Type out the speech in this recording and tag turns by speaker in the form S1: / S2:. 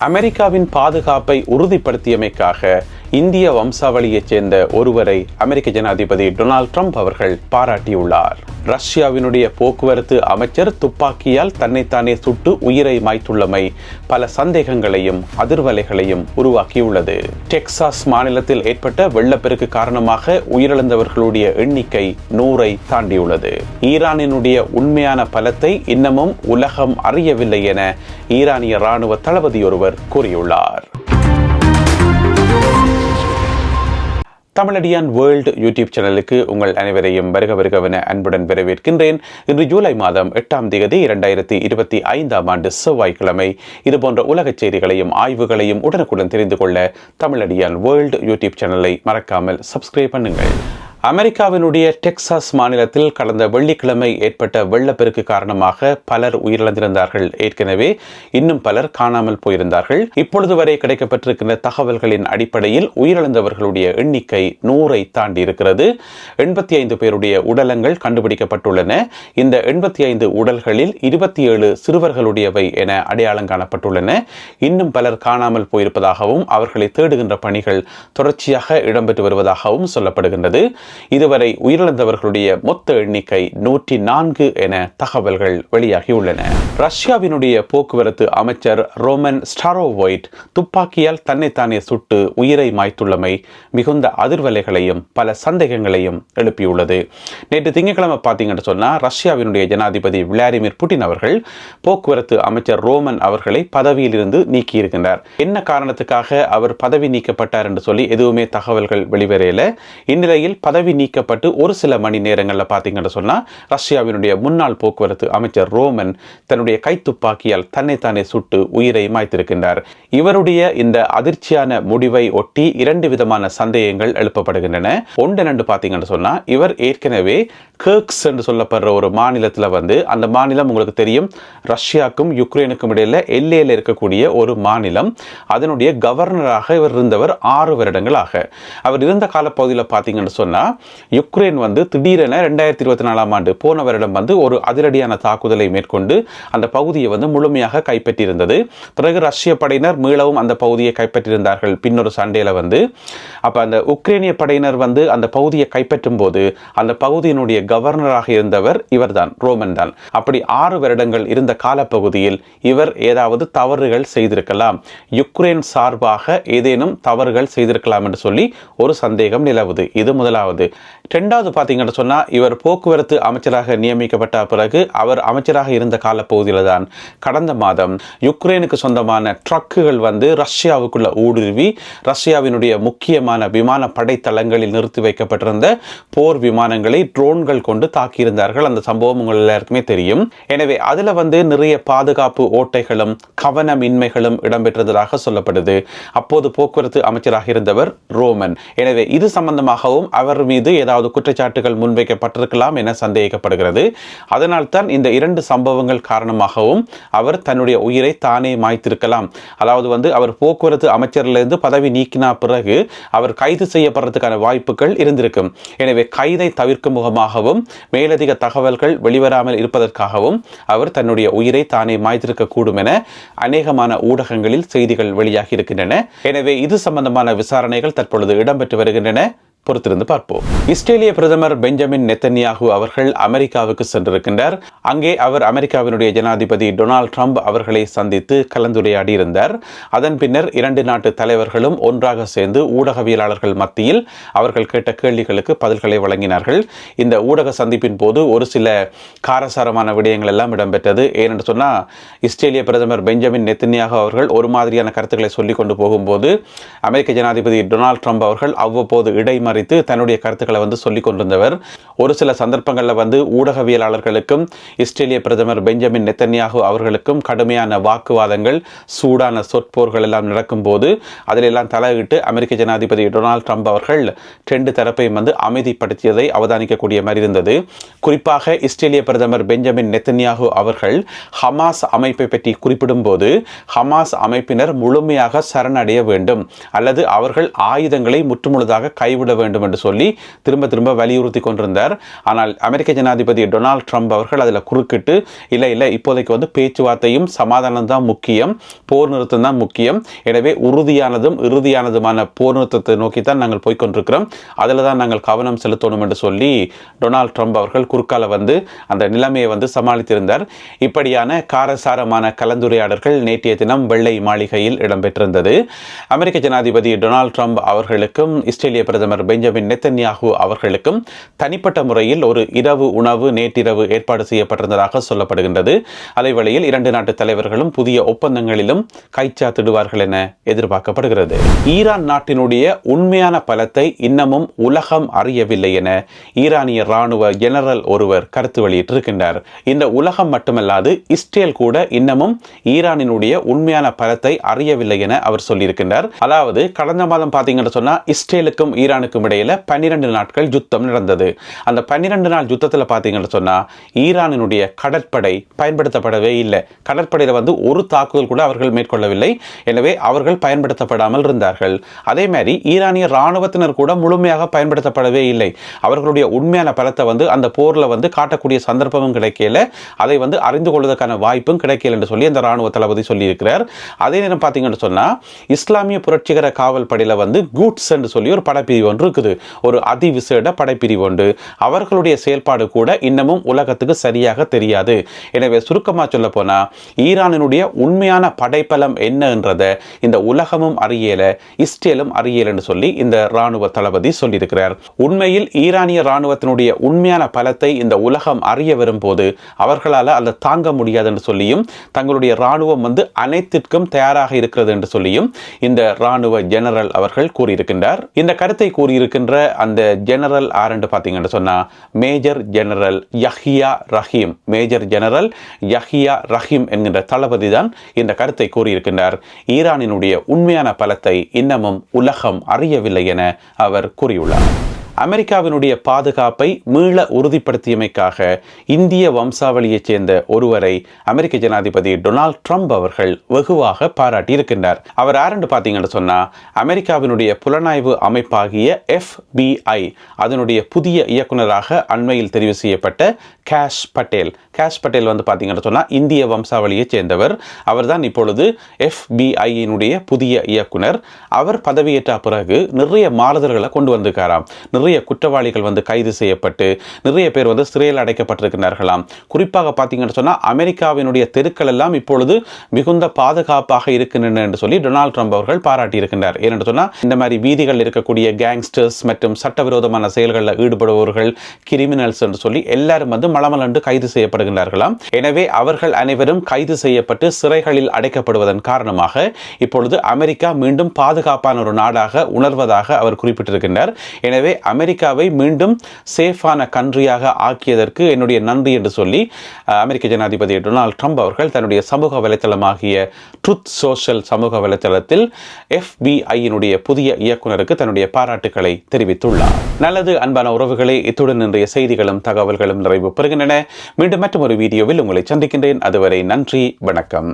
S1: அமெரிக்காவின் பாதுகாப்பை உறுதிப்படுத்தியமைக்காக இந்திய வம்சாவளியைச் சேர்ந்த ஒருவரை அமெரிக்க ஜனாதிபதி டொனால்ட் ட்ரம்ப் அவர்கள் பாராட்டியுள்ளார். ரஷ்யாவினுடைய போக்குவரத்து அமைச்சர் துப்பாக்கியால் தன்னைத்தானே சுட்டு உயிரை மாய்த்துள்ளமை பல சந்தேகங்களையும் அதிர்வலைகளையும் உருவாக்கியுள்ளது. டெக்சாஸ் மாநிலத்தில் ஏற்பட்ட வெள்ளப்பெருக்கு காரணமாக உயிரிழந்தவர்களுடைய எண்ணிக்கை நூறை தாண்டியுள்ளது. ஈரானினுடைய உண்மையான பலத்தை இன்னமும் உலகம் அறியவில்லை என ஈரானிய ராணுவ தளபதி ஒருவர் கூறியுள்ளார். தமிழடியான் வேர்ல்டு யூடியூப் சேனலுக்கு உங்கள் அனைவரையும் வருக வருகவென அன்புடன் வரவேற்கின்றேன். இன்று ஜூலை மாதம் எட்டாம் தேதி இரண்டாயிரத்தி இருபத்தி ஐந்தாம் ஆண்டு செவ்வாய்க்கிழமை. இதுபோன்ற உலகச் செய்திகளையும் ஆய்வுகளையும் உடனுக்குடன் தெரிந்து கொள்ள தமிழடியான் வேர்ல்டு யூடியூப் சேனலை மறக்காமல் சப்ஸ்கிரைப் பண்ணுங்கள். அமெரிக்காவினுடைய டெக்சாஸ் மாநிலத்தில் கடந்த வெள்ளிக்கிழமை ஏற்பட்ட வெள்ளப்பெருக்கு காரணமாக பலர் உயிரிழந்திருந்தார்கள். ஏற்கனவே இன்னும் பலர் காணாமல் போயிருந்தார்கள். இப்பொழுது வரை கிடைக்கப்பட்டிருக்கின்ற தகவல்களின் அடிப்படையில் உயிரிழந்தவர்களுடைய எண்ணிக்கை நூறை தாண்டி இருக்கிறது எண்பத்தி ஐந்து பேருடைய உடலங்கள் கண்டுபிடிக்கப்பட்டுள்ளன. இந்த எண்பத்தி ஐந்து உடல்களில் இருபத்தி ஏழு சிறுவர்களுடையவை என அடையாளம் காணப்பட்டுள்ளன. இன்னும் பலர் காணாமல் போயிருப்பதாகவும் அவர்களை தேடுகின்ற பணிகள் தொடர்ச்சியாக இடம்பெற்று வருவதாகவும் சொல்லப்படுகின்றது. இதுவரை உயிரிழந்தவர்களுடைய மொத்த எண்ணிக்கை நூற்றி நான்கு என தகவல்கள் வெளியாகியுள்ளன. ரஷ்யாவினுடைய போக்குவரத்து அமைச்சர் ரோமன் ஸ்டாரோவைட் துப்பாக்கியால் தன்னைத்தானே சுட்டு உயிரை மாய்த்துள்ளமை மிகுந்த அதிர்வலைகளையும் பல சந்தேகங்களையும் எழுப்பியுள்ளது. நேற்று திங்கட்கிழமை பார்த்தீங்கன்னு சொன்னால் ரஷ்யாவினுடைய ஜனாதிபதி விளாடிமிர் புட்டின் அவர்கள் போக்குவரத்து அமைச்சர் ரோமன் அவர்களை பதவியிலிருந்து நீக்கியிருக்கின்றார். என்ன காரணத்துக்காக அவர் பதவி நீக்கப்பட்டார் என்று சொல்லி எதுவுமே தகவல்கள் வெளிவரையில இந்நிலையில் பதவி நீக்கப்பட்டு ஒரு சில மணி நேரங்களில் பார்த்தீங்கன்னு சொன்னால் ரஷ்யாவினுடைய முன்னாள் போக்குவரத்து அமைச்சர் ரோமன் தன்னுடைய கைத்துப்பாக்கியால் தன்னைத்தானே சுட்டு உயிரை மாய்த்திருக்கின்றார். இவருடைய இந்த அதிர்ச்சியான முடிவை ஒட்டி இரண்டு விதமான சந்தேகங்கள் எழுப்பப்படுகின்றன. ஒன்று பார்த்தீங்கன்னு சொன்னால் இவர் ஏற்கனவே கேர்க்ஸ் என்று சொல்லப்படுற ஒரு மாநிலத்தில் வந்து அந்த மாநிலம் உங்களுக்கு தெரியும் ரஷ்யாவுக்கும் யுக்ரைனுக்கும் இடையில எல்லையில் இருக்கக்கூடிய ஒரு மாநிலம். அதனுடைய கவர்னராக இவர் இருந்தவர் ஆறு வருடங்களாக. அவர் இருந்த காலப்பகுதியில் பார்த்தீங்கன்னு சொன்னால் யுக்ரைன் வந்து திடீரென ரெண்டாயிரத்தி இருபத்தி நாலாம் ஆண்டு போன வருடம் வந்து ஒரு அதிரடியான தாக்குதலை மேற்கொண்டு அந்த பகுதியை வந்து முழுமையாக கைப்பற்றியிருந்தது. பிறகு ரஷ்ய படையினர் மீளவும் அந்த பகுதியை கைப்பற்றியிருந்தார்கள். பின்னொரு சண்டையில் வந்து அப்போ அந்த உக்ரைனிய படையினர் வந்து அந்த பகுதியை கைப்பற்றும் போது அந்த பகுதியினுடைய கவர்னராக இருந்தவர் இவர்தான் ரோமன் தான். அப்படி ஆறு வருடங்கள் இருந்த காலப்பகுதியில் இவர் ஏதாவது தவறுகள் செய்திருக்கலாம். யுக்ரைன் சார்பாக ஏதேனும் தவறுகள் செய்திருக்கலாம் என்று சொல்லி ஒரு சந்தேகம் நிலவுது. இது முதலாவது. ரெண்டாவது பார்த்தீங்கன்னு சொன்னால் இவர் போக்குவரத்து அமைச்சராக நியமிக்கப்பட்ட பிறகு அவர் அமைச்சராக இருந்த காலப்பகுதியில் தான் கடந்த மாதம் யுக்ரைனுக்கு சொந்தமான ட்ரக்குகள் வந்து ரஷ்யாவுக்குள்ள ஊடுருவி ரஷ்யாவினுடைய முக்கியமான விமான படைத்தளங்களில் நிறுத்தி வைக்கப்பட்டிருந்த போர் விமானங்களை ட்ரோன்கள் கொண்டு தாக்கியிருந்தார்கள். அந்த சம்பவம் உங்கள் எல்லாருக்குமே தெரியும். எனவே அதில் வந்து நிறைய பாதுகாப்பு ஓட்டைகளும் கவனமின்மைகளும் இடம்பெற்றதாக சொல்லப்படுது. அப்போது போக்குவரத்து அமைச்சராக இருந்தவர் ரோமன். எனவே இது சம்பந்தமாகவும் அவர் மீது ஏதாவது குற்றச்சாட்டுகள் முன்வைக்கப்பட்டிருக்கலாம் என சந்தேகிக்கப்படுகிறது. அதனால் தான் இந்த இரண்டு சம்பவங்கள் காரணமாகவும் அவர் தன்னுடைய உயிரை தானே மாய்த்திருக்கலாம். அதாவது வந்து அவர் போக்குவரத்து அமைச்சரிலிருந்து பதவி நீக்கினா பிறகு அவர் கைது செய்யப்படுறதுக்கான வாய்ப்புகள் இருந்திருக்கும். எனவே கைதை தவிர்க்கும் முகமாகவும் மேலதிக தகவல்கள் வெளிவராமல் இருப்பதற்காகவும் அவர் தன்னுடைய உயிரை தானே மாய்த்திருக்கக்கூடும் என அநேகமான ஊடகங்களில் செய்திகள் வெளியாகி இருக்கின்றன. எனவே இது சம்பந்தமான விசாரணைகள் தற்பொழுது இடம்பெற்று வருகின்றன. பொறுத்திருந்து பார்ப்போம். இஸ்ரேலிய பிரதமர் பெஞ்சமின் நெத்தன்யாகு அவர்கள் அமெரிக்காவுக்கு சென்றிருக்கின்றார். அங்கே அவர் அமெரிக்காவினுடைய ஜனாதிபதி டொனால்ட் ட்ரம்ப் அவர்களை சந்தித்து கலந்துரையாடி இருந்தார் அதன் பின்னர் இரண்டு நாட்டு தலைவர்களும் ஒன்றாக சேர்ந்து ஊடகவியலாளர்கள் மத்தியில் அவர்கள் கேட்ட கேள்விகளுக்கு பதில்களை வழங்கினார்கள். இந்த ஊடக சந்திப்பின் போது ஒரு சில காரசாரமான விடயங்கள் எல்லாம் இடம்பெற்றது. ஏனென்று சொன்னால் இஸ்ரேலிய பிரதமர் பெஞ்சமின் நெத்தன்யாகு அவர்கள் ஒரு மாதிரியான கருத்துக்களை சொல்லிக் கொண்டு போகும்போது அமெரிக்க ஜனாதிபதி டொனால்ட் ட்ரம்ப் அவர்கள் அவ்வப்போது இடைமறித்து தன்னுடைய கருத்துக்களை வந்து சொல்லிக் கொண்டிருந்தவர். ஒரு சில சந்தர்ப்பங்களில் வந்து ஊடகவியலாளர்களுக்கும் இஸ்ரேலிய பிரதமர் பெஞ்சமின் நெத்தன்யாகு அவர்களுக்கும் கடுமையான வாக்குவாதங்கள் சூடான சொற்போர்கள் எல்லாம் நடக்கும்போது அதிலெல்லாம் தலையிட்டு அமெரிக்க ஜனாதிபதி டொனால்ட் ட்ரம்ப் அவர்கள் ரெண்டு தரப்பையும் வந்து அமைதிப்படுத்தியதை அவதானிக்கக்கூடிய மாதிரி இருந்தது. குறிப்பாக இஸ்ரேலிய பிரதமர் பெஞ்சமின் நெத்தன்யாகு அவர்கள் ஹமாஸ் அமைப்பை பற்றி குறிப்பிடும்போது ஹமாஸ் அமைப்பினர் முழுமையாக சரணடைய வேண்டும். அல்லது அவர்கள் ஆயுதங்களை முற்றுமுழுதாக கைவிட வேண்டும். வேண்டும் என்று சொல்லி திரும்ப திரும்ப வலியுறுத்தி கொண்டிருந்தார். ஆனால் அமெரிக்க ஜனாதிபதி டொனால்ட் ட்ரம்ப் அவர்கள் அதில் குறுக்கிட்டு இல்லை இல்லை இப்போதைக்கு வந்து பேச்சுவார்த்தையும் சமாதானம் தான் முக்கியம் போர் நிறுத்தம் தான் முக்கியம். எனவே உறுதியானதும் இறுதியானதுமான போர் நிறுத்தத்தை நோக்கி தான் நாங்கள் போய்கொண்டிருக்கிறோம் அதில் தான் நாங்கள் கவனம் செலுத்தணும் என்று சொல்லி டொனால்ட் ட்ரம்ப் அவர்கள் குறுக்கால வந்து அந்த நிலைமையை வந்து சமாளித்திருந்தார். இப்படியான காரசாரமான கலந்துரையாடல்கள் நேற்றைய தினம் வெள்ளை மாளிகையில் இடம்பெற்றிருந்தது. அமெரிக்க ஜனாதிபதி டொனால்ட் ட்ரம்ப் அவர்களுக்கும் இஸ்ரேலிய பிரதமர் பெஞ்சமின் நெத்தன்யாகு அவர்களுக்கும் தனிப்பட்ட முறையில் ஒரு இரவு உணவு நேற்றிரவு ஏற்பாடு செய்யப்பட்டிருந்ததாக சொல்லப்படுகின்றது. அதேவேளையில் இரண்டு நாட்டு தலைவர்களும் புதிய ஒப்பந்தங்களிலும் கைச்சாத்திடுவார்கள் என எதிர்பார்க்கப்படுகிறது. ஈரான் நாட்டினுடைய உண்மையான பலத்தை இன்னமும் உலகம் அறியவில்லை என ஈரானிய ராணுவ ஜெனரல் ஒருவர் கருத்து வெளியிட்டிருக்கின்றார். இந்த உலகம் மட்டுமல்லாது இஸ்ரேல் கூட இன்னமும் ஈரானினுடைய உண்மையான பலத்தை அறியவில்லை என அவர் சொல்லியிருக்கின்றார். அதாவது கடந்த மாதம் பார்த்தீங்கன்னு சொன்னால் இஸ்ரேலுக்கும் ஈரானுக்கும் இடையில பன்னிரண்டு நாட்கள் யுத்தம் நடந்தது. அந்த பன்னிரண்டு நாள் யுத்தத்தில் பார்த்தீங்கன்னு சொன்னா ஈரானினுடைய கடற்படை பயன்படுத்தப்படவே இல்லை. கடற்படையில் வந்து ஒரு தாக்குதல் கூட அவர்கள் மேற்கொள்ளவில்லை. எனவே அவர்கள் பயன்படுத்தப்படாமல் இருந்தார்கள். அதே மாதிரி ஈரானிய ராணுவத்தினர் கூட முழுமையாக பயன்படுத்தப்படவே இல்லை. அவர்களுடைய உண்மையான பலத்தை வந்து அந்த போரில் வந்து காட்டக்கூடிய சந்தர்ப்பமும் கிடைக்கல. அதை வந்து அறிந்து கொள்வதற்கான வாய்ப்பும் கிடைக்கல என்று சொல்லி அந்த ராணுவ தளபதி சொல்லியிருக்கிறார். அதே நேரம் பார்த்தீங்கன்னு சொன்னால் இஸ்லாமிய புரட்சிகர காவல் படையில் வந்து கூட்ஸ் என்று சொல்லி ஒரு படப்பிரிவு ஒன்று இருக்குது. ஒரு அதிவிசேட படைப்பிரிவு உண்டு. அவர்களுடைய செயல்பாடு கூட இன்னமும் உலகத்துக்கு சரியாக தெரியாது. எனவே சுருக்கமாக சொல்ல போனால் ஈரானினுடைய உண்மையான படைப்பலம் என்னன்றதை இந்த உலகமும் அறியல இஸ்ரேலும் அறியலன்னு சொல்லி இந்த ராணுவ தளபதி சொல்லியிருக்கிறார். உண்மையில் ஈரானிய ராணுவத்தினுடைய உண்மையான பலத்தை இந்த உலகம் அறிய வரும்போது அவர்களால் அதை தாங்க முடியாதுன்னு சொல்லியும் தங்களுடைய ராணுவம் வந்து அனைத்திற்கும் தயாராக இருக்கிறது என்று சொல்லியும் இந்த ராணுவ ஜெனரல் அவர்கள் கூறியிருக்கின்றார். இந்த கருத்தை கூறிய இருக்கின்ற அந்த ஜெனரல் ஆரண்டு பார்த்தீங்கன்னு சொன்னால் major general Yahya Rahim major general Yahya Rahim என்கின்ற தளபதி தான் இந்த கருத்தை கூறியிருக்கின்றார். ஈரானினுடைய உண்மையான பலத்தை இன்னமும் உலகம் அறியவில்லை என அவர் கூறியுள்ளார். அமெரிக்காவினுடைய பாதுகாப்பை மீள உறுதிப்படுத்தியமைக்காக இந்திய வம்சாவளியைச் சேர்ந்த ஒருவரை அமெரிக்க ஜனாதிபதி டொனால்ட் ட்ரம்ப் அவர்கள் வெகுவாக பாராட்டியிருக்கின்றார். அவர் யாருன்னு பார்த்தீங்கன்னு சொன்னால் அமெரிக்காவினுடைய புலனாய்வு அமைப்பாகிய எஃபிஐ அதனுடைய புதிய இயக்குநராக அண்மையில் தெரிவு செய்யப்பட்ட கேஷ் பட்டேல். கேஷ் பட்டேல் வந்து பார்த்தீங்கன்னு சொன்னால் இந்திய வம்சாவளியைச் சேர்ந்தவர். அவர்தான் இப்பொழுது எஃபிஐயினுடைய புதிய இயக்குனர். அவர் பதவியேற்ற பிறகு நிறைய மாறுதல்களை கொண்டு வந்திருக்காராம். நிறைய குற்றவாளிகள் வந்து கைது செய்யப்பட்டு நிறைய பேர் வந்து சிறையில் அடைக்கப்பட்டிருக்கிறார்களாம். குறிப்பாக பார்த்தீங்கன்னு சொன்னால் அமெரிக்காவினுடைய தெருக்கள் எல்லாம் இப்பொழுது மிகுந்த பாதுகாப்பாக இருக்கின்றன என்று சொல்லி டொனால்ட் ட்ரம்ப் அவர்கள் பாராட்டியிருக்கின்றார். ஏனென்று சொன்னால் இந்த மாதிரி வீதிகள் இருக்கக்கூடிய கேங்ஸ்டர்ஸ் மற்றும் சட்டவிரோதமான செயல்களில் ஈடுபடுபவர்கள் கிரிமினல்ஸ் என்று சொல்லி எல்லாரும் வந்து மலமலண்டு கைது செய்யப்படுகின்றார்களாம். எனவே அவர்கள் அனைவரும் கைது செய்யப்பட்டு சிறைகளில் அடைக்கப்படுவதன் காரணமாக இப்பொழுது அமெரிக்கா மீண்டும் பாதுகாப்பான ஒரு நாடாக உணர்வதாக அவர் குறிப்பிட்டிருக்கின்றார். எனவே அமெரிக்காவை மீண்டும் சேஃபான கண்ட்ரியாக ஆக்கியதற்கு என்னுடைய நன்றி என்று சொல்லி அமெரிக்க ஜனாதிபதி டொனால்ட் ட்ரம்ப் அவர்கள் தன்னுடைய சமூக வலைத்தளமாகிய ட்ருத் சோஷியல் சமூக வலைத்தளத்தில் எஃபிஐயினுடைய புதிய இயக்குனருக்கு தன்னுடைய பாராட்டுக்களை தெரிவித்துள்ளார். நல்லது அன்பான உறவுகளே இத்துடன் இன்றைய செய்திகளும் தகவல்களும் நிறைவு பெறுகின்றன. மீண்டும் மற்றும் ஒரு வீடியோவில் உங்களை சந்திக்கின்றேன். அதுவரை நன்றி வணக்கம்.